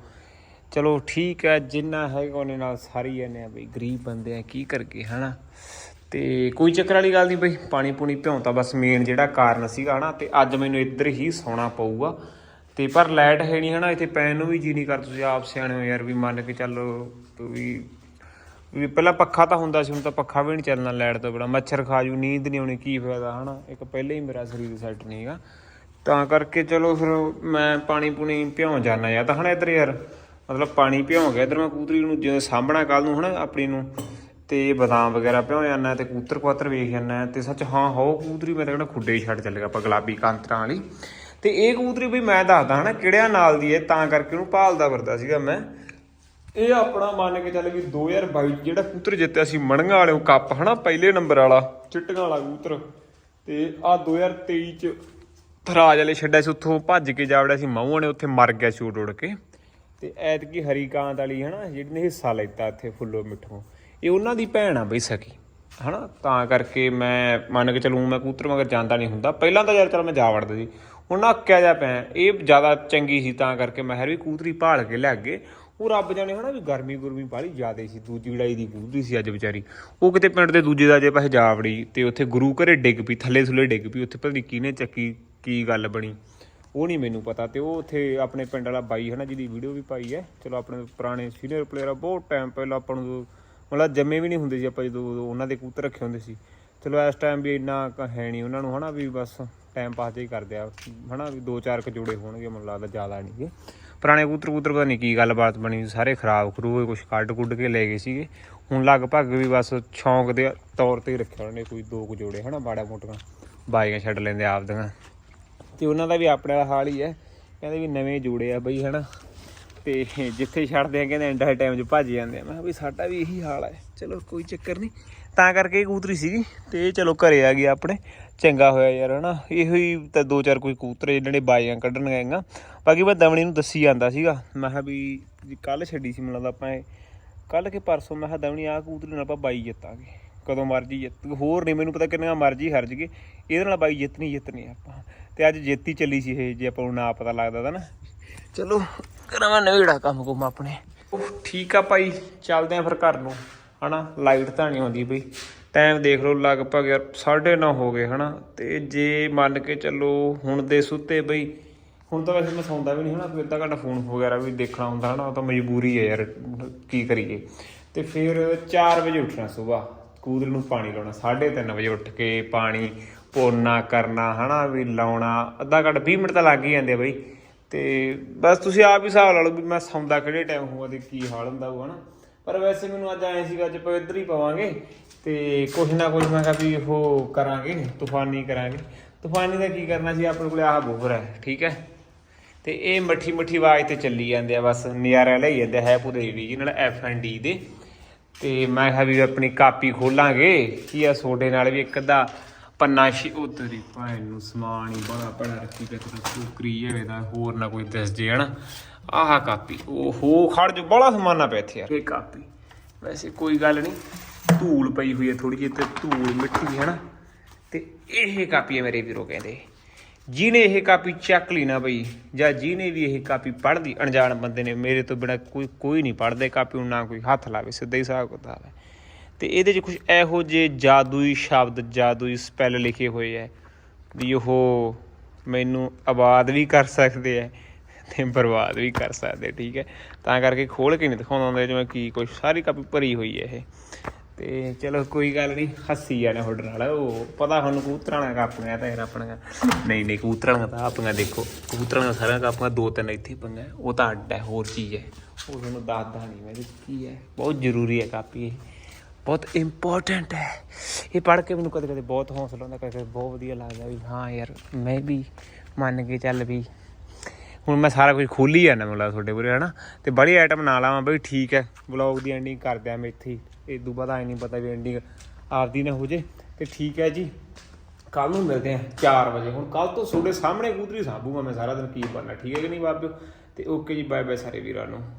ਚਲੋ ਠੀਕ ਹੈ, ਜਿੰਨਾ ਹੈਗਾ ਉਹਨੇ ਨਾਲ ਸਾਰੀ ਜਾਂਦੇ ਆ ਬਈ ਗਰੀਬ ਬੰਦੇ ਆ, ਕੀ ਕਰਗੇ ਹਨਾ? ਤੇ ਕੋਈ ਚੱਕਰ ਵਾਲੀ ਗੱਲ ਨਹੀਂ ਬਈ, ਪਾਣੀ ਪੂਣੀ ਭਿਉਂ ਬਸ ਮੇਨ ਜਿਹੜਾ ਕਾਰਨ ਸੀਗਾ, ਹਨਾ? ਤੇ ਅੱਜ ਮੈਨੂੰ ਇੱਧਰ ਹੀ ਸੌਣਾ ਪਊਗਾ। ਤੇ ਪਰ ਲਾਈਟ ਹੈ ਨਹੀਂ, ਹਨਾ? ਇੱਥੇ ਪੈਣ ਨੂੰ ਵੀ ਜੀ ਨਹੀਂ ਕਰ ਤੁਸੀਂ ਆਪ ਸਿਆਣੇ ਹੋ ਯਾਰ, ਵੀ ਮੰਨ ਕੇ ਚੱਲੋ ਵੀ ਵੀ ਪਹਿਲਾਂ ਪੱਖਾ ਤਾਂ ਹੁੰਦਾ ਸੀ, ਹੁਣ ਤਾਂ ਪੱਖਾ ਵੀ ਨਹੀਂ ਚੱਲਣਾ ਲਾਈਟ ਤੋਂ ਬਿਨਾ। ਮੱਛਰ ਖਾ ਜੂ, ਨੀਂਦ ਨਹੀਂ ਆਉਣੀ, ਕੀ ਫਾਇਦਾ, ਹਨਾ? ਇੱਕ ਪਹਿਲੇ ਹੀ ਮੇਰਾ ਸਰੀਰ ਸੈੱਟ ਨਹੀਂ ਹੈਗਾ। ਤਾਂ ਕਰਕੇ ਚਲੋ ਫਿਰ ਮੈਂ ਪਾਣੀ ਪੂਣੀ ਭਿਉਂ ਜਾਣਾ ਜਾਂ ਤਾਂ ਹਨਾ ਇੱਧਰ ਯਾਰ? ਮਤਲਬ ਪਾਣੀ ਭਿਉਂ ਗਿਆ, ਇੱਧਰ ਮੈਂ ਕੂਤਰੀ ਨੂੰ ਜਦੋਂ ਸਾਂਭਣਾ ਕੱਲ ਨੂੰ ਹਨਾ ਆਪਣੀ ਨੂੰ, ਤੇ ਬਦਾਮ ਵਗੈਰਾ ਭਿਉਂ ਜਾਂਦਾ, ਤੇ ਕੂਤਰ ਕੁਆਤਰ ਵੇਖ ਜਾਂਦਾ, ਤੇ ਸੱਚ ਹਾਂ, ਹੋ ਕੂਤਰੀ ਮੈਂ ਤਾਂ ਕਹਿੰਦਾ ਖੁੱਡੇ ਹੀ ਛੱਡ ਚੱਲੇਗਾ ਆਪਾਂ ਗੁਲਾਬੀ ਕਾਂਤਰਾਂ ਵਾਲੀ। ਤੇ ਇਹ ਕੂਤਰੀ ਵੀ ਮੈਂ ਦੱਸਦਾ ਹਨਾ ਕਿਹੜਿਆਂ ਨਾਲ ਦੀ ਹੈ, ਤਾਂ ਕਰਕੇ ਉਹਨੂੰ ਭਾਲਦਾ ਵਰਦਾ ਸੀਗਾ ਮੈਂ। ਇਹ ਆਪਣਾ ਮੰਨ ਕੇ ਚੱਲ ਵੀ 2022 ਜਿਹੜਾ ਕੂਤਰ ਜਿੱਤਿਆ ਸੀ, ਮਣੀਆਂ ਵਾਲਿਓ ਕੱਪ ਹਨਾ, ਪਹਿਲੇ ਨੰਬਰ ਵਾਲਾ, ਚਿੱਟੀਆਂ ਵਾਲਾ ਕਬੂਤਰ ਤੇ ਆ 2023 ਚ ਥਰਾਜ ਵਾਲੇ ਛੱਡਿਆ ਸੀ, ਉੱਥੋਂ ਭੱਜ ਕੇ ਜਾਵੜਿਆ ਸੀ, ਮਾਹੂਆਂ ਨੇ ਉੱਥੇ ਮਰ ਗਿਆ ਸੀ ਉੜ ਕੇ। ਤੇ ਐਤਕੀ ਹਰੀਕਾਂਤ ਵਾਲੀ ਹਨਾ, ਜਿਹੜੀ ਨੇ ਹਿੱਸਾ ਲੈਤਾ ਇੱਥੇ ਫੁੱਲੋ ਮਿੱਠੋਂ। ਇਹ ਉਹਨਾਂ ਦੀ ਭੈਣ ਆ ਬਈ ਸਕੀ, ਹਨਾ? ਤਾਂ ਕਰਕੇ ਮੈਂ ਮੰਨ ਕੇ ਚੱਲੂ, ਮੈਂ ਕੂਤਰ ਮਗਰ ਜਾਂਦਾ ਨਹੀਂ ਹੁੰਦਾ। ਪਹਿਲਾਂ ਤਾਂ ਯਾਰ ਚਲ ਮੈਂ ਜਾ ਵੜਦਾ ਸੀ। ਹੁਣ ਨਾ ਅੱਕਿਆ ਜਾ ਪਿਆ, ਇਹ ਜ਼ਿਆਦਾ ਚੰਗੀ ਸੀ, ਤਾਂ ਕਰਕੇ ਮੈਂ ਹਰ ਵੀ ਕੂਤਰੀ ਭਾਲ ਕੇ ਲੈ ਅੱਗੇ ਉਹ ਰੱਬ ਜਾਣੇ ਹਨਾ ਵੀ ਗਰਮੀ ਗੁਰਮੀ ਬਾਹਲੀ ਜ਼ਿਆਦੇ ਸੀ, ਦੂਜੀ ਲੜਾਈ ਦੀ ਕਬੂਤਰੀ ਸੀ ਅੱਜ ਵਿਚਾਰੀ। ਉਹ ਕਿਤੇ ਪਿੰਡ ਦੇ ਦੂਜੇ ਦਾ ਜੇ ਪਾਸੇ ਜਾ ਵੜੀ ਤੇ ਉੱਥੇ ਗੁਰੂ ਘਰੇ ਡਿੱਗ ਪਈ, ਥੱਲੇ ਥੁੱਲੇ ਡਿੱਗ ਪਈ, ਉੱਥੇ ਪਤਾ ਨਹੀਂ ਕਿਹਨੇ ਚੱਕੀ, ਕੀ ਗੱਲ ਬਣੀ। ਉਹ ਨਹੀਂ ਮੈਨੂੰ ਪਤਾ ਤੇ ਉਹ ਉੱਥੇ ਆਪਣੇ ਪਿੰਡ ਵਾਲਾ ਬਾਈ ਹਨਾ ਜਿਹਦੀ ਵੀਡੀਓ ਵੀ ਪਾਈ ਹੈ। ਚਲੋ ਆਪਣੇ ਪੁਰਾਣੇ ਸੀਨੀਅਰ ਪਲੇਅਰ ਆ, ਬਹੁਤ ਟਾਈਮ ਪਹਿਲਾਂ ਆਪਾਂ ਨੂੰ ਮਤਲਬ ਜੰਮੇ ਵੀ ਨਹੀਂ ਹੁੰਦੇ ਸੀ ਆਪਾਂ ਜਦੋਂ ਉਦੋਂ ਉਹਨਾਂ ਦੇ ਕਬੂਤਰ ਰੱਖੇ ਹੁੰਦੇ ਸੀ। ਚਲੋ ਇਸ ਟਾਈਮ ਵੀ ਇੰਨਾ ਕੁ ਹੈ ਨਹੀਂ ਉਹਨਾਂ ਨੂੰ ਹਨਾ ਵੀ ਬਸ ਟਾਈਮ ਪਾਸ ਜਿਹਾ ਹੀ ਕਰਦੇ ਆ। ਹਨਾ ਵੀ ਦੋ ਚਾਰ ਕ ਜੋੜੇ ਹੋਣਗੇ ਮੈਨੂੰ ਲੱਗਦਾ ਜ਼ਿਆਦਾ ਨਹੀਂਗੇ ਪੁਰਾਣੇ ਕਬੂਤਰ ਕਬੂਤਰ ਪਤਾ ਨਹੀਂ ਕੀ ਗੱਲਬਾਤ ਬਣੀ ਸਾਰੇ ਖਰਾਬ ਖਰੂ ਹੋਏ ਕੁਝ ਕੱਢ ਕੁੱਢ ਕੇ ਲੈ ਗਏ ਸੀਗੇ। ਹੁਣ ਲਗਭਗ ਵੀ ਬਸ ਸ਼ੌਂਕ ਦੇ ਤੌਰ ਤੇ ਹੀ ਰੱਖਿਆ ਉਹਨਾਂ ਨੇ ਕੋਈ ਦੋ ਕੁ ਜੋੜੇ ਹਨਾ ਬਾੜਾ ਮੋਟੀਆਂ। ਬਾਈਆਂ ਛੱਡ ਲੈਂਦੇ ਆਪਦੀਆਂ। ਤੇ ਉਹਨਾਂ ਦਾ ਵੀ ਆਪਣੇ ਵਾਲਾ ਹਾਲ ਹੀ ਹੈ। ਕਹਿੰਦੇ ਵੀ ਨਵੇਂ ਜੋੜੇ ਆ ਬਈ, ਹਨਾ। ਤੇ ਜਿੱਥੇ ਛੱਡਦੇ ਆ, ਕਹਿੰਦੇ ਐਂਡ ਟਾਈਮ 'ਚ ਭੱਜ ਜਾਂਦੇ ਆ। ਮੈਂ ਕਿਹਾ ਵੀ ਸਾਡਾ ਵੀ ਇਹੀ ਹਾਲ ਹੈ ਚਲੋ, ਕੋਈ ਚੱਕਰ ਨਹੀਂ। ਤਾਂ ਕਰਕੇ ਇਹ ਕੂਤਰੀ ਸੀਗੀ। ਤੇ ਇਹ ਚਲੋ ਘਰੇ ਆ ਗਈ ਆਪਣੇ। ਚੰਗਾ ਹੋਇਆ ਯਾਰ, ਹਨਾ। ਇਹੋ ਹੀ ਤਾਂ ਦੋ ਚਾਰ ਕੋਈ ਕੂਤਰੇ ਜਿਹਨਾਂ ਨੇ ਬਾਈਆਂ ਕੱਢਣ ਗਏਗਾ ਬਾਕੀ ਮੈਂ ਦਮਣੀ ਨੂੰ ਦੱਸੀ ਜਾਂਦਾ ਸੀਗਾ। ਮੈਂ ਕਿਹਾ ਵੀ ਕੱਲ ਛੱਡੀ ਸੀ ਮੈਨੂੰ ਲੱਗਦਾ ਆਪਾਂ ਇਹ। ਕੱਲ ਕਿ ਪਰਸੋਂ, ਮੈਂ ਕਿਹਾ ਦਮਣੀ ਆ ਕਬੂਤਰੀ ਨਾਲ ਆਪਾਂ ਬਾਈ ਜਿੱਤਾਂਗੇ। ਕਦੋਂ ਮਰਜ਼ੀ ਜਿੱਤ ਹੋਰ ਨਹੀਂ ਮੈਨੂੰ ਪਤਾ ਕਿੰਨੀਆਂ ਮਰਜ਼ੀ ਹਾਰ ਜਗੇ ਇਹਦੇ ਨਾਲ ਬਾਈ ਜਿੱਤਣੀ ਜਿੱਤਣੀ ਆਪਾਂ। ਤੇ ਅੱਜ ਜਿੱਤੀ ਚੱਲੀ ਸੀ ਇਹ ਜੇ ਆਪਾਂ ਨੂੰ ਨਾ ਪਤਾ ਲੱਗਦਾ ਤਾਂ ਨਾ। ਚਲੋ ਕਰਾਂਗਾ ਨਵੇੜਾ ਕੰਮ ਕੁਮ ਆਪਣੇ। ਠੀਕ ਆ ਭਾਈ ਚੱਲਦੇ ਆ ਫਿਰ ਘਰ ਨੂੰ। ਹਨਾ ਲਾਈਟ ਤਾਂ ਨਹੀਂ ਆਉਂਦੀ ਬਈ। ਟਾਈਮ ਦੇਖ ਲਓ ਲਗਭਗ ਯਾਰ 9:30 ਹੋ ਗਏ ਹਨਾ। ਤੇ ਜੇ ਮੰਨ ਕੇ ਚੱਲੋ ਹੁਣ ਦੇ ਸੁੱਤੇ ਬਈ ਹੁਣ ਤਾਂ ਵੈਸੇ ਮੈਂ ਸੌਂਦਾ ਵੀ ਨਹੀਂ ਹਨਾ। ਕੋਈ ਅੱਧਾ ਘੰਟਾ ਫੋਨ ਵਗੈਰਾ ਵੀ ਦੇਖਣਾ ਹੁੰਦਾ ਹਨਾ। ਉਹ ਤਾਂ ਮਜਬੂਰੀ ਹੈ ਯਾਰ ਕੀ ਕਰੀਏ। ਤੇ ਫਿਰ 4 ਵਜੇ ਉੱਠਣਾ ਸਵੇਰ ਕੂਦਰ ਨੂੰ ਪਾਣੀ ਲਾਉਣਾ 3:30 ਵਜੇ ਉੱਠ ਕੇ ਪਾਣੀ ਪੋਨਾ ਕਰਨਾ, ਹਨਾ ਵੀ ਲਾਉਣਾ, ਅੱਧਾ ਘੰਟਾ 20 ਮਿੰਟ ਤਾਂ ਲੱਗ ਹੀ ਜਾਂਦੇ ਆ ਬਈ। ਤੇ ਬਸ ਤੁਸੀਂ ਆਪ ਹੀ ਹਿਸਾਬ ਲਾ ਲਓ ਵੀ ਮੈਂ ਸੌਂਦਾ ਕਿਹੜੇ ਟਾਈਮ ਹੋਊਗਾ ਤੇ ਕੀ ਹਾਲ ਹੁੰਦਾ ਹੋਊਗਾ ਨਾ। ਪਰ ਵੈਸੇ ਮੈਨੂੰ ਅੱਜ ਆਏ ਸੀਗਾ, ਅੱਜ ਆਪਾਂ ਇੱਧਰ ਹੀ ਪਵਾਂਗੇ ਤੇ ਕੁਛ ਨਾ ਕੁਛ ਮੈਂ ਕਿਹਾ ਵੀ ਉਹ ਕਰਾਂਗੇ, ਤੂਫਾਨੀ ਕਰਾਂਗੇ। ਤੂਫਾਨੀ ਦਾ ਕੀ ਕਰਨਾ ਸੀ ਆਪਣੇ ਕੋਲੇ ਆਹ ਬੋਹਰ ਹੈ, ਠੀਕ ਹੈ। ਤੇ ਇਹ ਮੱਠੀ ਮੱਠੀ ਆਵਾਜ਼ ਤੇ ਚੱਲੀ ਜਾਂਦੇ ਆ, ਬਸ ਨਜ਼ਾਰਾ ਲਈ ਜਾਂਦੇ ਹੈ ਪੂਰੇ ਰੀਜਨਲ ਐਫ ਐਨ ਡੀ ਦੇ। ਤੇ ਮੈਂ ਕਿਹਾ ਵੀ ਆਪਣੀ ਕਾਪੀ ਖੋਲਾਂਗੇ। ਕੀ ਆ ਸੋਡੇ ਨਾਲ ਵੀ ਇੱਕ ਅੱਧਾ ਪੰਨਾ ਸ਼ੀ ਉਤਰੀ ਭਾਈ ਨੂੰ ਸਮਾਨ ਹੀ ਬੜਾ ਬੜਾ ਰੱਖੀ ਪਿਆ ਤੇ ਟੋਕਰੀ ਜਿਵੇਂ ਦਾ ਹੋਰ ਨਾ ਕੋਈ ਦਿਸ ਜੇ ਹਨਾ। ਆਹ ਕਾਪੀ, ਓਹੋ, ਖੜ ਜੋ ਬੜਾ ਸਮਾਨਾ ਪਿਆ ਇੱਥੇ ਯਾਰ। ਇਹ ਕਾਪੀ, ਵੈਸੇ ਕੋਈ ਗੱਲ ਨਹੀਂ, ਧੂਲ ਪਈ ਹੋਈ ਹੈ ਥੋੜੀ ਜਿਹੀ ਤੇ ਧੂਲ ਮਿੱਟੀ ਹੈ ਨਾ। ਤੇ ਇਹ ਕਾਪੀ ਹੈ ਮੇਰੇ ਵੀਰੋ ਕਹਿੰਦੇ। ਜਿਹਨੇ ਇਹ ਕਾਪੀ ਚੱਕ ਲਈ ਨਾ ਬਈ, ਜਾਂ ਜਿਹਨੇ ਵੀ ਇਹ ਕਾਪੀ ਪੜ੍ਹ ਲਈ ਅਣਜਾਣ ਬੰਦੇ ਨੇ, ਮੇਰੇ ਤੋਂ ਬਿਨਾ ਕੋਈ ਕੋਈ ਨਹੀਂ ਪੜ੍ਹਦੇ ਕਾਪੀ ਨੂੰ ਨਾ ਕੋਈ ਹੱਥ ਲਾਵੇ, ਸਿੱਧਾ ਹੀ ਹਿਸਾਬ ਕਿਤਾਬ ਹੈ। ਤੇ ਇਹਦੇ 'ਚ ਕੁਝ ਇਹੋ ਜਿਹੇ ਜਾਦੂਈ ਸ਼ਬਦ, ਜਾਦੂਈ ਸਪੈਲ ਲਿਖੇ ਹੋਏ ਐ ਵੀ ਉਹ ਮੈਨੂੰ ਆਬਾਦ ਵੀ ਕਰ ਸਕਦੇ ਐ ਤੇ ਬਰਬਾਦ ਵੀ ਕਰ ਸਕਦੇ, ਠੀਕ ਹੈ? ਤਾਂ ਕਰਕੇ ਖੋਲ ਕੇ ਨਹੀਂ ਦਿਖਾਉਂਦਾ ਹੁੰਦਾ, ਜਿਵੇਂ ਕੀ ਕੁਝ ਸਾਰੀ ਕਾਪੀ ਭਰੀ ਹੋਈ ਹੈ ਇਹ। ਤੇ ਚਲੋ ਕੋਈ ਗੱਲ ਨਹੀਂ ਹੱਸੀ ਜਾਣਾ ਤੁਹਾਡੇ ਨਾਲ, ਉਹ ਪਤਾ ਹੁਣ ਕਬੂਤਰਾਂ ਨਾਲ ਕਾਪੀਆਂ ਤਾਂ ਯਾਰ ਆਪਣੀਆਂ। ਨਹੀਂ ਨਹੀਂ, ਕਬੂਤਰਾਂ ਨਾਲ ਤਾਂ ਆਪਣੀਆਂ ਦੇਖੋ, ਕਬੂਤਰਾਂ ਨਾਲ ਸਾਰੀਆਂ ਕਾਪੀਆਂ ਦੋ ਤਿੰਨ ਇੱਥੇ ਹੀ ਉਹ ਤਾਂ ਅੱਡ ਹੈ, ਹੋਰ ਚੀਜ਼ ਹੈ। ਉਹ ਤੁਹਾਨੂੰ ਦੱਸਦਾ ਨਹੀਂ ਮੈਂ ਇਹਦੇ ਕੀ ਹੈ, ਬਹੁਤ ਜ਼ਰੂਰੀ ਹੈ ਕਾਪੀ ਇਹ, ਬਹੁਤ ਇੰਪੋਰਟੈਂਟ ਹੈ। ਇਹ ਪੜ੍ਹ ਕੇ ਮੈਨੂੰ ਕਦੇ ਕਦੇ ਬਹੁਤ ਹੌਸਲਾ ਹੁੰਦਾ ਕਦੇ ਕਦੇ ਬਹੁਤ ਵਧੀਆ ਲੱਗਦਾ ਵੀ ਹਾਂ ਯਾਰ, ਮੈਂ ਵੀ ਮੰਨ ਕੇ ਚੱਲ ਵੀ ਹੁਣ ਮੈਂ ਸਾਰਾ ਕੁਝ ਖੋਲੀ ਜਾਂਦਾ ਮੈਨੂੰ ਮਤਲਬ ਤੁਹਾਡੇ ਪੂਰੇ, ਹਨਾ? ਤੇ ਬੜੀ ਆਈਟਮ ਨਾ ਲਾਵਾਂ ਬਈ, ਠੀਕ ਹੈ। ਵਲੌਗ ਦੀ ਐਂਡਿੰਗ ਕਰ ਦਿਆਂ ਮੈਂ ਇੱਥੇ ਇਹ ਤੋਂ ਬਾਅਦ ਆਈ ਨਹੀਂ ਪਤਾ ਵੀ ਐਂਡਿੰਗ ਆਪਦੀ ਨਾ ਹੋ ਜੇ। ਤੇ ਠੀਕ ਹੈ ਜੀ। ਕੱਲ ਨੂੰ ਮਿਲਦੇ ਆ 4 ਵਜੇ। ਹੁਣ ਕੱਲ ਤੋਂ ਤੁਹਾਡੇ ਸਾਹਮਣੇ ਕੂਤਰੀ ਸਾਂਭੂਗਾ ਮੈਂ ਸਾਰਾ ਦਿਨ, ਕੀ ਬਣਨਾ, ਠੀਕ ਹੈ ਕਿ ਨਹੀਂ ਬਾਬਿਓ? ਤੇ ਓਕੇ ਜੀ ਬਾਏ ਬਾਏ ਸਾਰੇ ਵੀਰਾਂ ਨੂੰ।